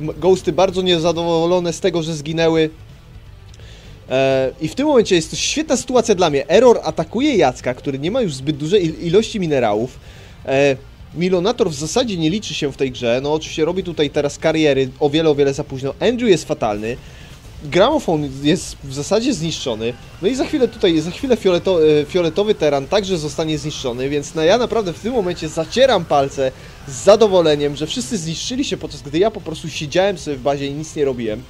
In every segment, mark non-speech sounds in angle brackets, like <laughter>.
Ghosty bardzo niezadowolone z tego, że zginęły. E, I w tym momencie jest to świetna sytuacja dla mnie. Error atakuje Jacka, który nie ma już zbyt dużej ilości minerałów. E, Milonator w zasadzie nie liczy się w tej grze. No oczywiście robi tutaj teraz kariery o wiele, o wiele za późno. Andrew jest fatalny. Gramofon jest w zasadzie zniszczony. No i za chwilę tutaj, za chwilę fioleto, e, fioletowy teran także zostanie zniszczony, więc no ja naprawdę w tym momencie zacieram palce z zadowoleniem, że wszyscy zniszczyli się, podczas gdy ja po prostu siedziałem sobie w bazie i nic nie robiłem.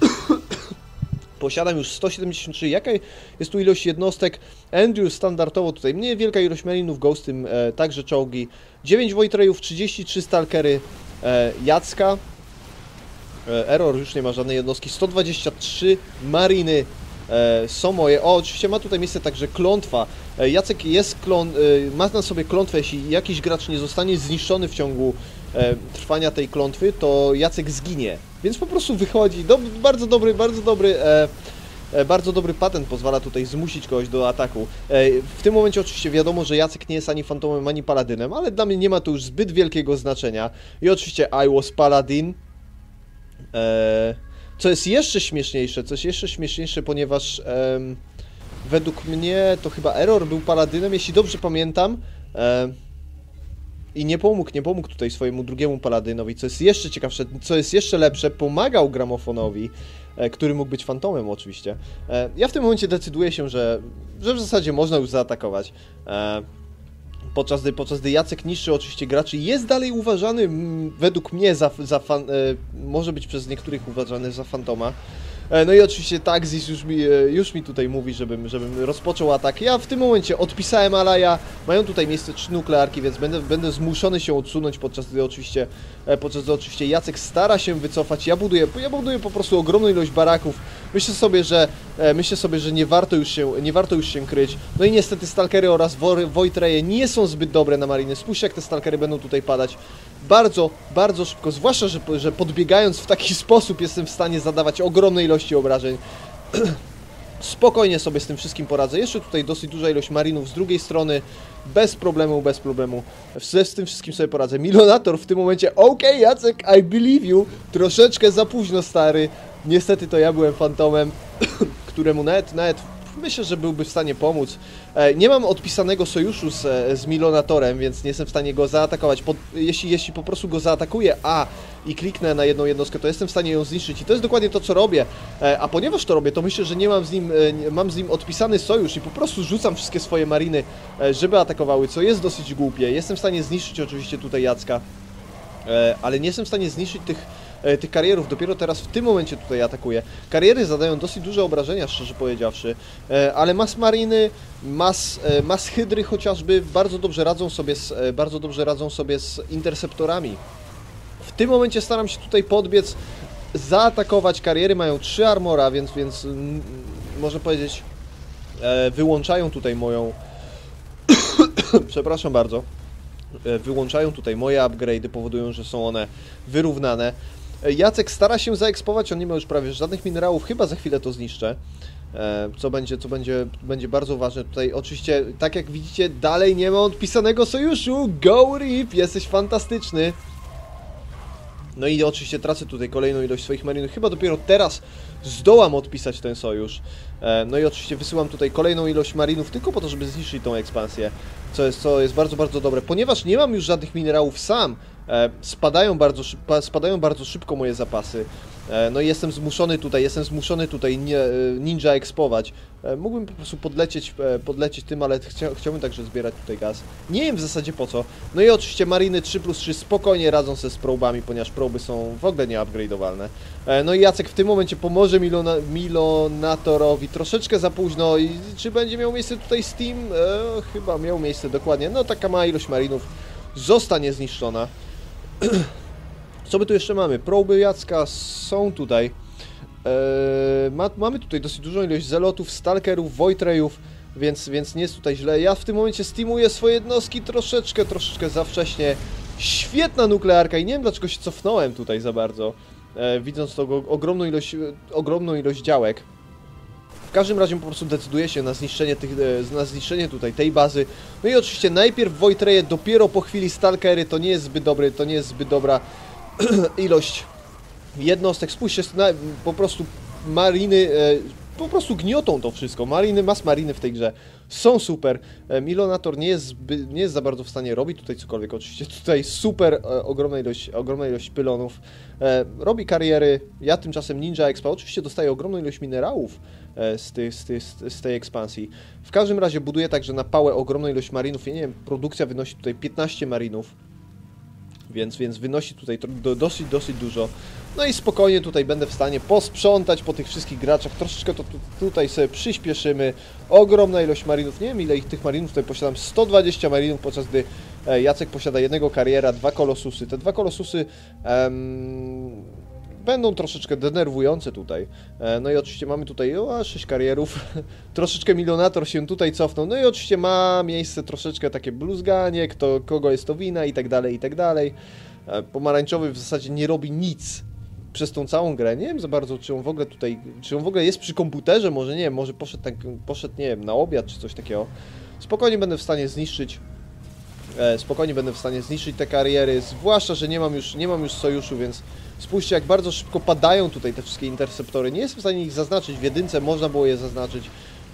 <coughs> Posiadam już 173. Jaka jest tu ilość jednostek? Andrew standardowo tutaj mniej wielka ilość Marinów, Ghostym e, także czołgi. 9 Wojtrejów, 33 Stalkery e, Jacka. E, Error już nie ma żadnej jednostki. 123 Mariny e, są moje. O, oczywiście ma tutaj miejsce także klątwa. E, Jacek jest klon, e, ma na sobie klątwę, jeśli jakiś gracz nie zostanie zniszczony w ciągu e, trwania tej klątwy, to Jacek zginie. Więc po prostu wychodzi. Do, bardzo dobry, bardzo dobry. E, bardzo dobry patent pozwala tutaj zmusić kogoś do ataku. W tym momencie oczywiście wiadomo, że Jacek nie jest ani fantomem, ani paladynem, ale dla mnie nie ma to już zbyt wielkiego znaczenia. I oczywiście I was paladin. E, co jest jeszcze śmieszniejsze, coś jeszcze śmieszniejsze, ponieważ według mnie to chyba Error był paladynem, jeśli dobrze pamiętam. E, I nie pomógł, nie pomógł tutaj swojemu drugiemu paladynowi, co jest jeszcze ciekawsze, co jest jeszcze lepsze, pomagał gramofonowi, e, który mógł być fantomem oczywiście. Ja w tym momencie decyduję się, że, że w zasadzie można już zaatakować. Podczas gdy, podczas gdy Jacek niszczy oczywiście graczy, jest dalej uważany mm, według mnie za, za fan, e, może być przez niektórych uważany za fantoma. E, no i oczywiście Taxis już mi, e, już mi tutaj mówi, żebym, żebym rozpoczął atak. Ja w tym momencie odpisałem Alaja, mają tutaj miejsce trzy nuklearki, więc będę, będę zmuszony się odsunąć, podczas gdy oczywiście, e, podczas gdy oczywiście Jacek stara się wycofać. Ja buduję, ja buduję po prostu ogromną ilość baraków. Myślę sobie, że myślę sobie, że nie warto już się, nie warto już się kryć. No i niestety Stalkery oraz Wo- Wojtreje nie są zbyt dobre na mariny. Spójrzcie jak te Stalkery będą tutaj padać. Bardzo, bardzo szybko, zwłaszcza, że, że podbiegając w taki <laughs> sposób jestem w stanie zadawać ogromne ilości obrażeń. <clears throat> Spokojnie sobie z tym wszystkim poradzę. Jeszcze tutaj dosyć duża ilość marinów z drugiej strony. Bez problemu, bez problemu. Z, tym wszystkim sobie poradzę. Milonator w tym momencie. Okej, Jacek, I believe you. Troszeczkę za późno, stary. Niestety to ja byłem fantomem, <clears throat> któremu nawet, nawet myślę, że byłby w stanie pomóc. E, nie mam odpisanego sojuszu z, e, z Milonatorem, więc nie jestem w stanie go zaatakować. Pod, jeśli, jeśli po prostu go zaatakuję A i kliknę na jedną jednostkę, to jestem w stanie ją zniszczyć. I to jest dokładnie to, co robię. E, a ponieważ to robię, to myślę, że nie mam z nim, mam z nim odpisany sojusz i po prostu rzucam wszystkie swoje mariny, żeby atakowały, co jest dosyć głupie. Jestem w stanie zniszczyć oczywiście tutaj Jacka. Ale nie jestem w stanie zniszczyć tych, e, tych karierów. Dopiero teraz w tym momencie tutaj atakuję. Kariery zadają dosyć duże obrażenia, szczerze powiedziawszy, e, ale mas mariny, mas, e, mas hydry chociażby bardzo dobrze radzą sobie z, bardzo dobrze radzą sobie z interceptorami. W tym momencie staram się tutaj podbiec, zaatakować. Kariery mają 3 armora, więc, więc mm, można powiedzieć, wyłączają tutaj moją. <coughs> Przepraszam bardzo wyłączają tutaj moje upgrade'y, powodują, że są one wyrównane. E, Jacek stara się zaekspować, on nie ma już prawie żadnych minerałów, chyba za chwilę to zniszczę. E, Co będzie, co będzie, będzie bardzo ważne tutaj. Oczywiście, tak jak widzicie, dalej nie ma odpisanego sojuszu. Go Rip, jesteś fantastyczny. No i oczywiście tracę tutaj kolejną ilość swoich marinów. Chyba dopiero teraz zdołam odpisać ten sojusz. E, No i oczywiście wysyłam tutaj kolejną ilość marinów tylko po to, żeby zniszczyć tą ekspansję. Co jest, co jest bardzo, bardzo dobre. Ponieważ nie mam już żadnych minerałów sam, spadają bardzo, szyb, pa- spadają bardzo szybko moje zapasy. E, No i jestem zmuszony tutaj, jestem zmuszony tutaj e, ninja ekspować. E, Mógłbym po prostu podlecieć, e, podlecieć tym, ale chcia, chciałbym także zbierać tutaj gaz. Nie wiem w zasadzie po co. No i oczywiście mariny 3 plus 3 spokojnie radzą sobie z probami, ponieważ proby są w ogóle nie upgrade'owalne. E, No i Jacek w tym momencie pomoże Milona, Milonatorowi troszeczkę za późno i czy będzie miał miejsce tutaj Steam? E, chyba miał miejsce dokładnie. No taka mała ilość marinów zostanie zniszczona. <clears throat> Co my tu jeszcze mamy? Proby Jacka są tutaj. Eee, ma, mamy tutaj dosyć dużą ilość zelotów, stalkerów, wojtrejów, więc, więc nie jest tutaj źle. Ja w tym momencie steamuję swoje jednostki troszeczkę, troszeczkę za wcześnie. Świetna nuklearka i nie wiem dlaczego się cofnąłem tutaj za bardzo, e, widząc tą ogromną ilość, ogromną ilość działek. W każdym razie po prostu decyduję się na zniszczenie, tych, e, na zniszczenie tutaj tej bazy. No i oczywiście najpierw Wojtreje, dopiero po chwili Stalkery, to nie jest zbyt dobry, to nie jest zbyt dobra <clears throat> ilość jednostek. Spójrzcie, po prostu mariny, e, po prostu gniotą to wszystko. Mariny, mas mariny w tej grze są super. E, Milonator nie jest, nie jest za bardzo w stanie robić tutaj cokolwiek. Oczywiście tutaj super e, ogromna ilość, ogromna ilość pylonów. E, robi kariery. Ja tymczasem Ninja Expa oczywiście dostaję ogromną ilość minerałów e, z, tej, z, tej, z tej ekspansji. W każdym razie buduję także na pałę ogromną ilość marinów. Ja nie wiem, produkcja wynosi tutaj 15 marinów więc, więc wynosi tutaj do, dosyć, dosyć dużo. No i spokojnie tutaj będę w stanie posprzątać po tych wszystkich graczach, troszeczkę to tu, tutaj sobie przyspieszymy. Ogromna ilość marinów, nie wiem ile ich tych marinów tutaj posiadam, 120 marinów, podczas gdy e, Jacek posiada jednego kariera, dwa kolosusy. Te dwa kolosusy em, będą troszeczkę denerwujące tutaj. E, no i oczywiście mamy tutaj o, 6 karierów. <laughs> troszeczkę milionator się tutaj cofnął. No i oczywiście ma miejsce troszeczkę takie bluzganie, kto, kogo jest to wina i tak dalej, i tak dalej. E, pomarańczowy w zasadzie nie robi nic przez tą całą grę. Nie wiem za bardzo, czy on w ogóle tutaj, czy on w ogóle jest przy komputerze, może nie wiem, może poszedł, tak, poszedł nie wiem, na obiad czy coś takiego. Spokojnie będę w stanie zniszczyć e, spokojnie będę w stanie zniszczyć te kariery, zwłaszcza, że nie mam już, nie mam już sojuszu, więc spójrzcie jak bardzo szybko padają tutaj te wszystkie interceptory. Nie jestem w stanie ich zaznaczyć, w jedynce można było je zaznaczyć.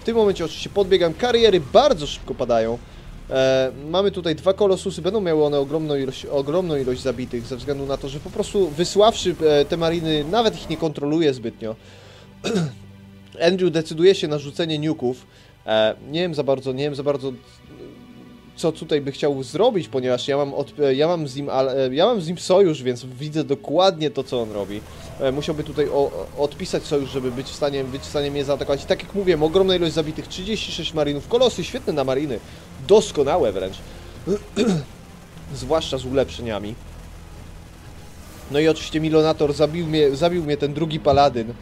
W tym momencie oczywiście podbiegam, kariery bardzo szybko padają. E, mamy tutaj dwa kolosusy, będą miały one ogromną ilość, ogromną ilość zabitych, ze względu na to, że po prostu wysławszy e, te mariny, nawet ich nie kontroluje zbytnio. <clears throat> Andrew decyduje się na rzucenie nuków. E, nie wiem za bardzo, nie wiem za bardzo co tutaj by chciał zrobić, ponieważ ja mam, od, ja mam, z, nim, e, ja mam z nim sojusz, więc widzę dokładnie to, co on robi. E, musiałby tutaj o, odpisać sojusz, żeby być w, stanie, być w stanie mnie zaatakować. I tak jak mówiłem, ogromna ilość zabitych, 36 marinów, kolosy, świetne na mariny, doskonałe wręcz. <clears throat> Zwłaszcza z ulepszeniami. No i oczywiście Milonator zabił mnie, zabił mnie ten drugi paladyn,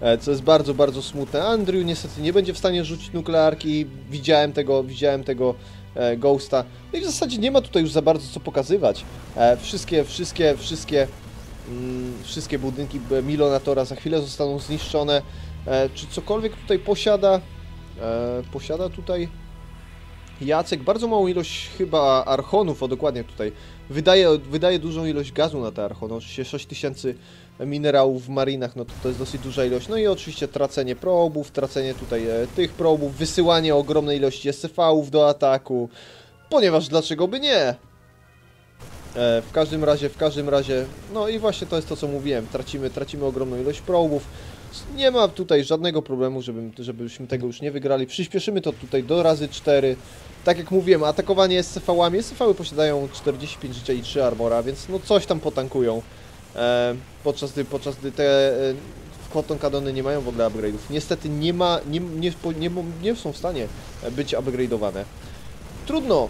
e, co jest bardzo, bardzo smutne. Andrew niestety nie będzie w stanie rzucić nuklearki, widziałem tego, widziałem tego E, Ghosta. No i w zasadzie nie ma tutaj już za bardzo co pokazywać. E, wszystkie, wszystkie, wszystkie, mm, wszystkie budynki Milonatora za chwilę zostaną zniszczone. E, czy cokolwiek tutaj posiada? Posiada tutaj Jacek bardzo małą ilość chyba archonów, o dokładnie tutaj. Wydaje, wydaje dużą ilość gazu na te archony, oczywiście 6000 minerałów w marinach, no to, to jest dosyć duża ilość. No i oczywiście tracenie probów, tracenie tutaj e, tych probów, wysyłanie ogromnej ilości SCV-ów do ataku, ponieważ dlaczego by nie? E, w każdym razie, w każdym razie, no i właśnie to jest to, co mówiłem, tracimy, tracimy ogromną ilość probów, nie ma tutaj żadnego problemu, żeby, żebyśmy tego już nie wygrali. Przyspieszymy to tutaj do razy 4. Tak jak mówiłem, atakowanie SCV-ami. SCV-y posiadają 45 życia i 3 armora, więc no coś tam potankują. E, podczas gdy, podczas gdy te e, Cotton Kadony nie mają w ogóle upgrade'ów. Niestety nie ma, nie, nie, nie, nie są w stanie być upgrade'owane. Trudno,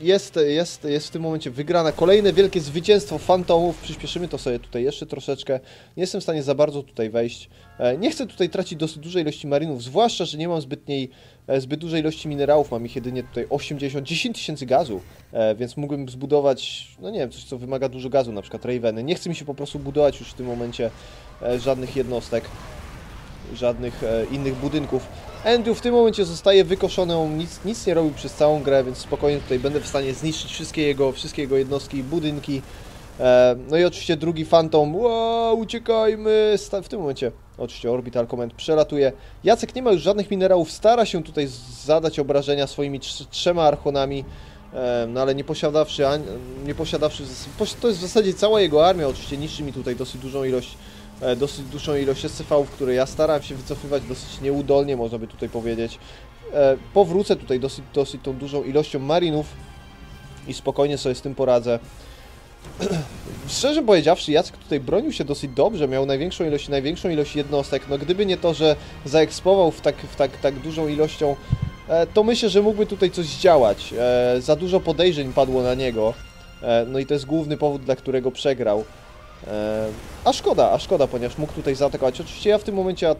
jest, jest, jest w tym momencie wygrane kolejne wielkie zwycięstwo fantomów. Przyspieszymy to sobie tutaj jeszcze troszeczkę. Nie jestem w stanie za bardzo tutaj wejść. E, nie chcę tutaj tracić dosyć dużej ilości marinów, zwłaszcza, że nie mam zbytniej, e, zbyt dużej ilości minerałów. Mam ich jedynie tutaj 80, 10 tysięcy gazu, e, więc mógłbym zbudować, no nie wiem, coś co wymaga dużo gazu, na przykład Raveny. Nie chce mi się po prostu budować już w tym momencie żadnych jednostek, żadnych innych budynków. Andrew w tym momencie zostaje wykoszony, on nic, nic nie robił przez całą grę, więc spokojnie tutaj będę w stanie zniszczyć wszystkie jego, wszystkie jego jednostki i budynki. E, no i oczywiście drugi Phantom, wow, uciekajmy, w tym momencie oczywiście Orbital Command przelatuje. Jacek nie ma już żadnych minerałów, stara się tutaj zadać obrażenia swoimi trzema archonami, e, no ale nie posiadawszy, nie posiadawszy, to jest w zasadzie cała jego armia, oczywiście niszczy mi tutaj dosyć dużą ilość dosyć dużą ilość SCV-ów, które ja staram się wycofywać dosyć nieudolnie, można by tutaj powiedzieć. E, powrócę tutaj dosyć, dosyć tą dużą ilością marinów i spokojnie sobie z tym poradzę. <clears throat> Szczerze powiedziawszy, Jacek tutaj bronił się dosyć dobrze, miał największą ilość, największą ilość jednostek. No gdyby nie to, że zaekspował w tak, w tak, tak dużą ilością, e, to myślę, że mógłby tutaj coś zdziałać. Za dużo podejrzeń padło na niego. No i to jest główny powód, dla którego przegrał. E, a szkoda, a szkoda, ponieważ mógł tutaj zaatakować. Oczywiście ja w tym momencie, e,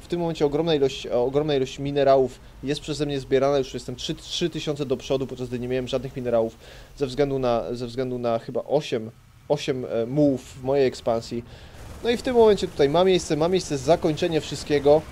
w tym momencie ogromna ilość, ogromna ilość minerałów jest przeze mnie zbierana, już jestem 3, 3000 do przodu, podczas gdy nie miałem żadnych minerałów ze względu na, ze względu na chyba 8, 8 e, mułów w mojej ekspansji. No i w tym momencie tutaj ma miejsce, ma miejsce zakończenie wszystkiego.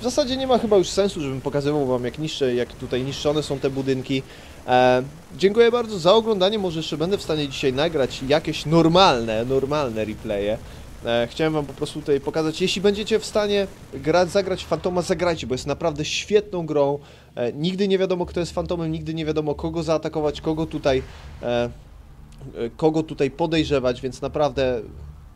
W zasadzie nie ma chyba już sensu, żebym pokazywał wam jak niszcze, jak tutaj niszczone są te budynki. E, dziękuję bardzo za oglądanie, może jeszcze będę w stanie dzisiaj nagrać jakieś normalne, normalne replaye. E, chciałem wam po prostu tutaj pokazać, jeśli będziecie w stanie grać, zagrać Fantoma, zagrajcie, bo jest naprawdę świetną grą. E, nigdy nie wiadomo, kto jest Fantomem, nigdy nie wiadomo, kogo zaatakować, kogo tutaj, e, e, kogo tutaj podejrzewać, więc naprawdę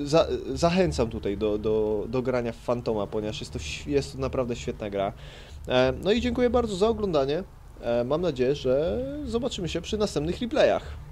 za, zachęcam tutaj do, do, do grania w Fantoma, ponieważ jest to, jest to naprawdę świetna gra. E, no i dziękuję bardzo za oglądanie. E, mam nadzieję, że zobaczymy się przy następnych replayach.